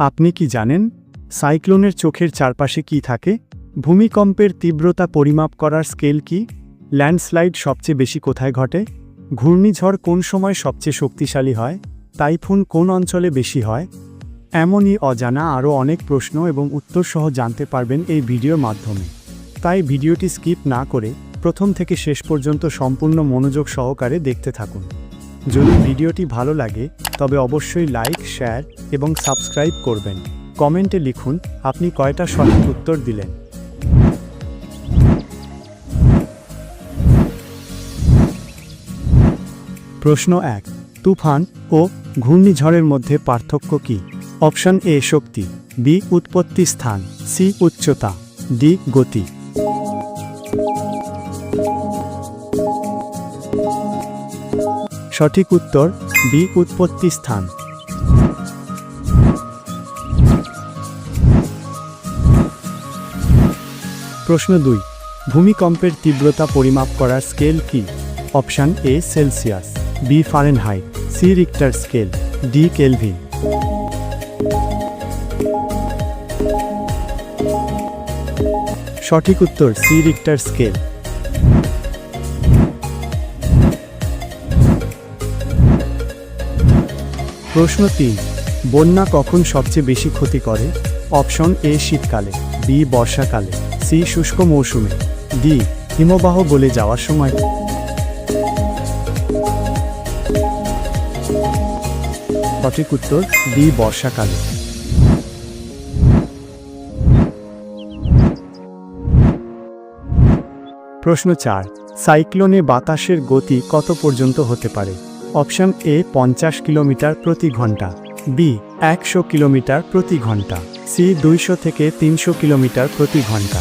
আপনি কি জানেন, সাইক্লোনের চোখের চারপাশে কি থাকে? ভূমিকম্পের তীব্রতা পরিমাপ করার স্কেল কি? ল্যান্ডস্লাইড সবচেয়ে বেশি কোথায় ঘটে? ঘূর্ণিঝড় কোন সময় সবচেয়ে শক্তিশালী হয়? টাইফুন কোন অঞ্চলে বেশি হয়? এমনই অজানা আরও অনেক প্রশ্ন এবং উত্তর সহ জানতে পারবেন এই ভিডিওর মাধ্যমে। তাই ভিডিওটি স্কিপ না করে প্রথম থেকে শেষ পর্যন্ত সম্পূর্ণ মনোযোগ সহকারে দেখতে থাকুন। যদি ভিডিওটি ভালো লাগে, তবে অবশ্যই লাইক, শেয়ার এবং সাবস্ক্রাইব করবেন। কমেন্টে লিখুন, আপনি কয়টা সঠিক উত্তর দিলেন। প্রশ্ন এক, তুফান ও ঘূর্ণিঝড়ের মধ্যে পার্থক্য কি? অপশন এ, শক্তি, বি, উৎপত্তি স্থান, সি, উচ্চতা, ডি, গতি। সঠিক উত্তর, বি, উৎপত্তি স্থান। প্রশ্ন দুই, ভূমিকম্পের তীব্রতা পরিমাপ করার স্কেল কি? Option A, Celsius, B, Fahrenheit, C, Richter scale, D, Kelvin. সঠিক উত্তর, সি, রিক্টার স্কেল। প্রশ্ন তিন, বন্যা কখন সবচেয়ে বেশি ক্ষতি করে? অপশন এ, শীতকালে, বি, বর্ষাকালে, সি, শুষ্ক মৌসুমে, ডি, হিমবাহ গলে যাওয়ার সময়। সঠিক উত্তর, ডি, বর্ষাকালে। প্রশ্ন চার, সাইক্লোনে বাতাসের গতি কত পর্যন্ত হতে পারে? অপশন এ পঞ্চাশ কিলোমিটার প্রতি ঘণ্টা বি একশো কিলোমিটার প্রতি ঘণ্টা সি দুইশো থেকে তিনশো কিলোমিটার প্রতি ঘণ্টা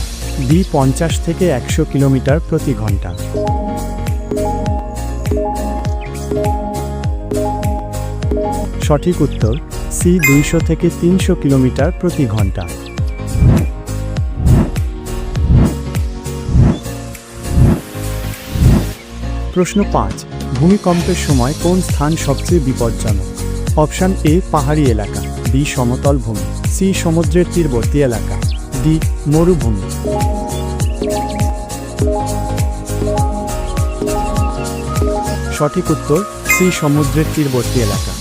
ডি পঞ্চাশ থেকে একশো কিলোমিটার প্রতি ঘণ্টা। সঠিক উত্তর সি দুইশো থেকে তিনশো কিলোমিটার প্রতি ঘণ্টা। প্রশ্ন পাঁচ, ভূমিকম্পের সময় কোন স্থান সবচেয়ে বিপজ্জনক? অপশন এ, পাহাড়ি এলাকা, বি, সমতল ভূমি, সি, সমুদ্রের তীরবর্তী এলাকা, ডি, মরুভূমি। সঠিক উত্তর, সি, সমুদ্রের তীরবর্তী এলাকা।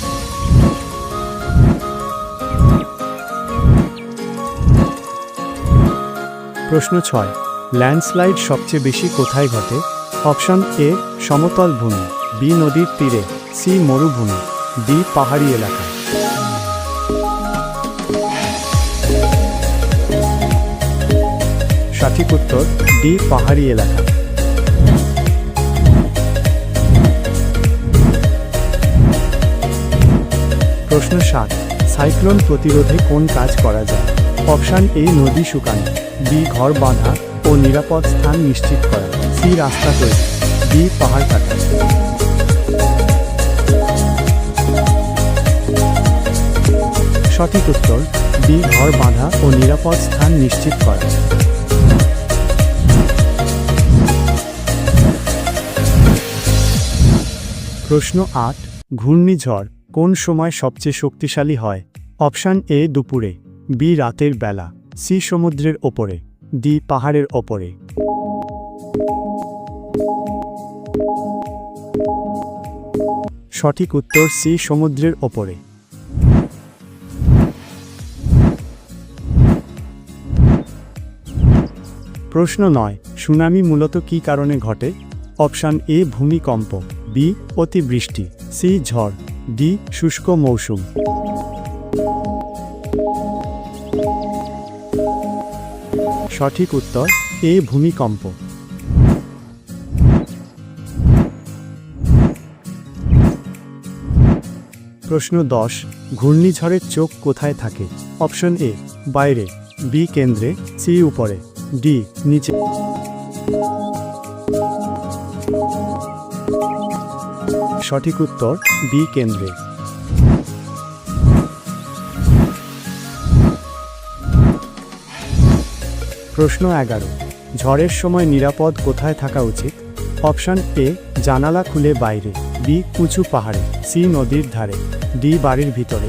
প্রশ্ন ছয়, ল্যান্ডস্লাইড সবচেয়ে বেশি কোথায় ঘটে? অপশন এ, সমতল ভূমি, বি, নদীর তীরে, সি, মরুভূমি, ডি, পাহাড়ি এলাকা। সঠিক উত্তর, ডি, পাহাড়ি এলাকা। প্রশ্ন সাত, সাইক্লোন প্রতিরোধে কোন কাজ করা যায়? অপশন এ, নদী শুকানো, বি, ঘর বাঁধা ও নিরাপদ স্থান নিশ্চিত করা। সি রাস্তা ডি পাহাড় কাটা। সঠিক উত্তর, বি ঘর বাঁধা ও নিরাপদ স্থান নিশ্চিত করা। প্রশ্ন আট, ঘূর্ণিঝড় কোন সময় সবচেয়ে শক্তিশালী হয়? অপশান এ, দুপুরে, বি রাতের বেলা, সি সমুদ্রের ওপরে, ডি পাহাড়ের ওপরে। সঠিক উত্তর সি সমুদ্রের ওপরে। প্রশ্ন নয়, সুনামি মূলত কি কারণে ঘটে? অপশান এ, ভূমিকম্প, বি, অতিবৃষ্টি, সি, ঝড়, ডি, শুষ্ক মৌসুম। সঠিক উত্তর, এ, ভূমিকম্প। প্রশ্ন দশ, ঘূর্ণিঝড়ের চোখ কোথায় থাকে? অপশন এ, বাইরে, বি, কেন্দ্রে, সি, উপরে, ডি, নিচে। সঠিক উত্তর, বি, কেন্দ্রে। প্রশ্ন এগারো, ঝড়ের সময় নিরাপদ কোথায় থাকা উচিত? অপশন এ, জানালা খুলে বাইরে। বি উঁচু পাহাড়ে, সি নদীর ধারে, ডি বাড়ির ভিতরে।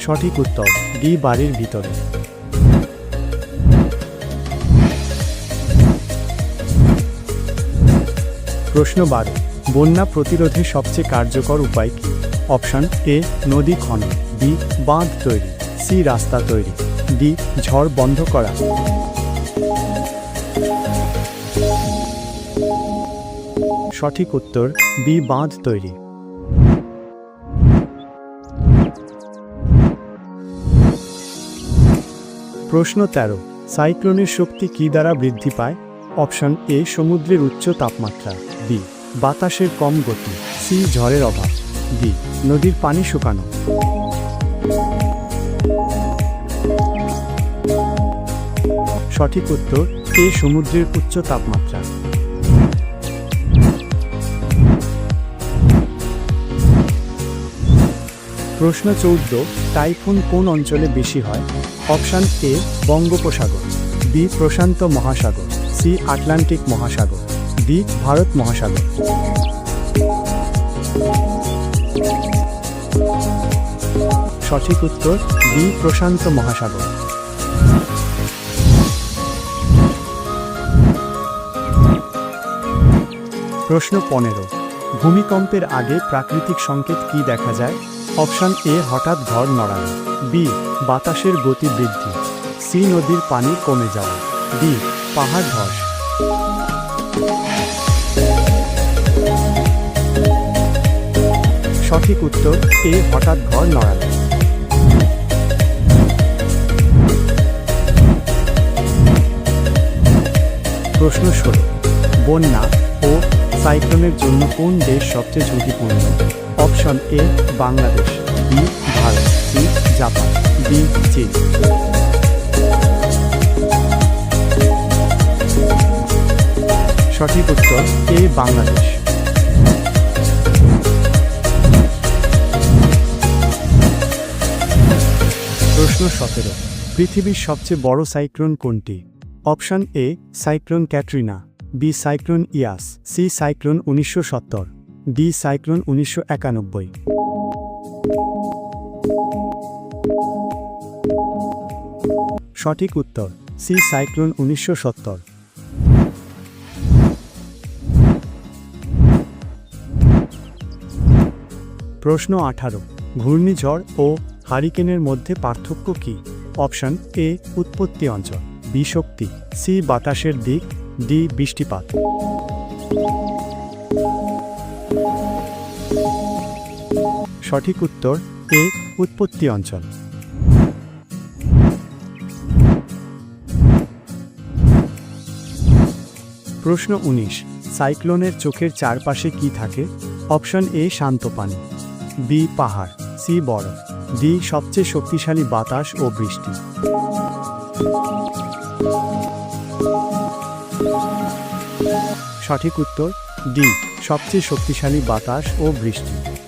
সঠিক উত্তর, ডি বাড়ির ভিতরে। প্রশ্ন বারো, বন্যা প্রতিরোধে সবচেয়ে কার্যকর উপায় কি? অপশন এ, নদী খনন, বি, বাঁধ তৈরি, সি, রাস্তা তৈরি, ডি, ঝড় বন্ধ করা। সঠিক উত্তর বি বাঁধ তৈরি। প্রশ্ন তেরো, সাইক্লোনের শক্তি কি দ্বারা বৃদ্ধি পায়? অপশন এ সমুদ্রের উচ্চ তাপমাত্রা। বি বাতাসের কম গতি। সি ঝড়ের অভাব। ডি নদীর পানি শুকানো। সঠিক উত্তর এ সমুদ্রের উচ্চ তাপমাত্রা। প্রশ্ন চৌদ্দ, টাইফুন কোন অঞ্চলে বেশি হয়? অপশান এ, বঙ্গোপসাগর, বি, প্রশান্ত মহাসাগর, সি, আটলান্টিক মহাসাগর, ডি, ভারত মহাসাগর। সঠিক উত্তর, বি, প্রশান্ত মহাসাগর। প্রশ্ন পনেরো, ভূমিকম্পের আগে প্রাকৃতিক সংকেত কি দেখা যায়? অপশন এ হঠাৎ ঘর নড়ানো বি, বাতাসের গতি বৃদ্ধি। সি, নদীর পানি কমে যাওয়া। ডি, পাহাড় ধস। সঠিক উত্তর, এ হঠাৎ ঘর নড়ানো প্রশ্ন ষোলো, বন্যা ও সাইক্লোনের জন্য কোন দেশ সবচেয়ে ঝুঁকিপূর্ণ? Option A, Bangladesh, B, Bharat, C, Japan B চীন। সঠিক উত্তর, এ, বাংলাদেশ। প্রশ্ন সতেরো, পৃথিবীর সবচেয়ে বড় সাইক্লোন কোনটি? Option A, cyclone Katrina. B cyclone Yaas, C cyclone উনিশশো সত্তর, ডি সাইক্লোন উনিশশো একানব্বই। সঠিক উত্তর, সি সাইক্লোন উনিশশো সত্তর। প্রশ্ন আঠারো, ঘূর্ণিঝড় ও হারিকেনের মধ্যে পার্থক্য কি? অপশন এ, উৎপত্তি অঞ্চল, বি শক্তি, সি বাতাসের দিক ডি বৃষ্টিপাত। সঠিক উত্তর, এ, উৎপত্তি অঞ্চল। প্রশ্ন উনিশ, সাইক্লোনের চোখের চারপাশে কি থাকে? অপশন এ, শান্ত পানি। বি, পাহাড়। সি, বরফ। ডি, সবচেয়ে শক্তিশালী বাতাস ও বৃষ্টি। সঠিক উত্তর, ডি, সবচেয়ে শক্তিশালী বাতাস ও বৃষ্টি।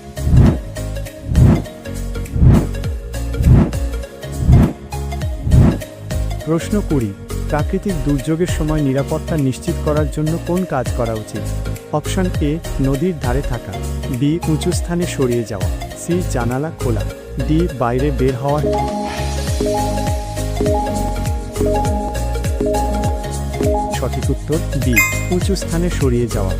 প্রশ্ন কুড়ি, প্রাকৃতিক দুর্যোগের সময় নিরাপত্তা নিশ্চিত করার জন্য কোন কাজ করা উচিত? অপশন এ, নদীর ধারে থাকা। বি, উঁচু স্থানে সরিয়ে যাওয়া। সি, জানালা খোলা। ডি, বাইরে বের হওয়া। সঠিক উত্তর বি উঁচু স্থানে সরিয়ে যাওয়া।